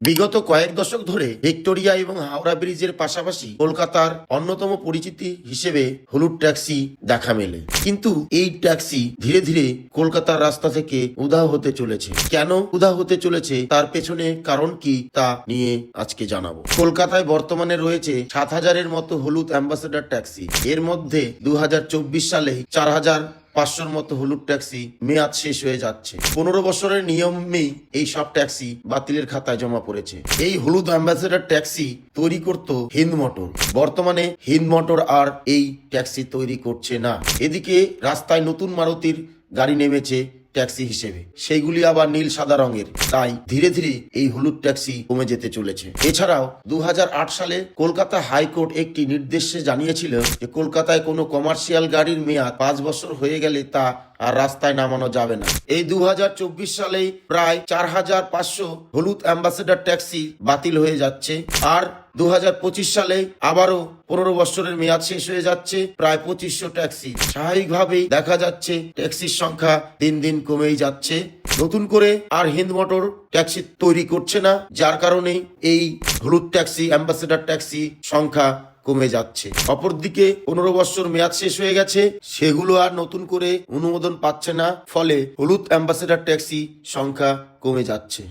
বিগত কয়েক দশক ধরে ভিক্টোরিয়া এবং হাওড়া ব্রিজের পাশাপাশি কলকাতার অন্যতম পরিচিতি হিসেবে হলুদ ট্যাক্সি দেখা মেলে। কিন্তু এই ট্যাক্সি ধীরে ধীরে কলকাতার রাস্তা থেকে উধাও হতে চলেছে। কেন উধাও হতে চলেছে তার পেছনে কারণ কি তা নিয়ে আজকে জানাব। কলকাতায় বর্তমানে রয়েছে সাত হাজারের মতো হলুদ অ্যাম্বাসেডার ট্যাক্সি। এর মধ্যে দু হাজার চব্বিশ সালে চার হাজার পাঁচশোর মতো হলুদ ট্যাক্সি মেয়াদ শেষ হয়ে যাচ্ছে। পনেরো বছরের নিয়মেই এই সব ট্যাক্সি বাতিলের খাতায় জমা পড়েছে। এই হলুদ অ্যাম্বাসেডার ট্যাক্সি তৈরি করত হিন্দ মোটর। বর্তমানে হিন্দ মোটর আর এই ট্যাক্সি তৈরি করছে না। এদিকে রাস্তায় নতুন মারুতির গাড়ি নেমেছে ট্যাক্সি হিসেবে। সেইগুলি আবার নীল সাদা রঙের। তাই ধীরে ধীরে এই হলুদ ট্যাক্সি কমে যেতে চলেছে। এছাড়াও দু হাজার আট সালে কলকাতা হাইকোর্ট একটি নির্দেশে জানিয়েছিল যে কলকাতায় কোনো কমার্শিয়াল গাড়ির মেয়াদ পাঁচ বছর হয়ে গেলে তা আর রাস্তায় নামানো যাবে না। এই দু সালেই প্রায় চার হাজার পাঁচশো হলুদ অ্যাম্বাসেডার ট্যাক্সি বাতিল হয়ে যাচ্ছে। আর দু হাজার পঁচিশ সালে আবারও পনেরো বছরের মেয়াদ শেষ হয়ে যাচ্ছে, প্রায় পঁচিশশো ট্যাক্সি। স্বাভাবিকভাবেই দেখা যাচ্ছে ট্যাক্সির সংখ্যা দিন দিন কমেই যাচ্ছে। নতুন করে আর হিন্দ মোটর ট্যাক্সি তৈরি করছে না, যার কারণে এই হলুদ ট্যাক্সি, অ্যাম্বাসেডার ট্যাক্সি সংখ্যা কমে যাচ্ছে। অপরদিকে পনেরো বছর মেয়াদ শেষ হয়ে গেছে, সেগুলো আর নতুন করে অনুমোদন পাচ্ছে না, ফলে হলুদ অ্যাম্বাসেডার ট্যাক্সি সংখ্যা কমে যাচ্ছে।